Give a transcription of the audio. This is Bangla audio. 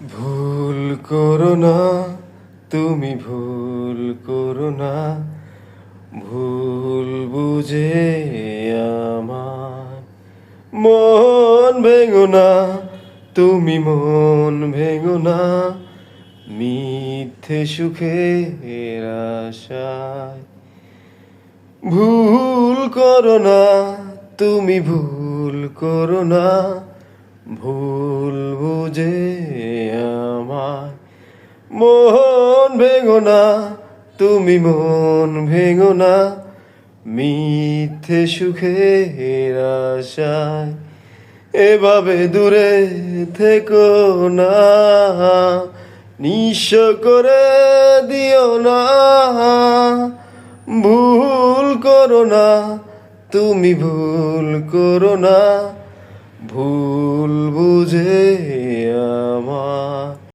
ভুল করো না, তুমি ভুল করো না, ভুল বুঝে আমার মন ভেঙো না, তুমি মন ভেঙো না, মিথ্যে সুখের আশায়। ভুল করো না, তুমি ভুল করো না, ভুল বুঝে আমায় মন ভেঙো না, তুমি মন ভেঙো না। মিথ্যে সুখের আশায় এভাবে দূরে থেকো না। নিঃস্ব করে দিও না। ভুল করো না, তুমি ভুল করো না। ভুল বুঝে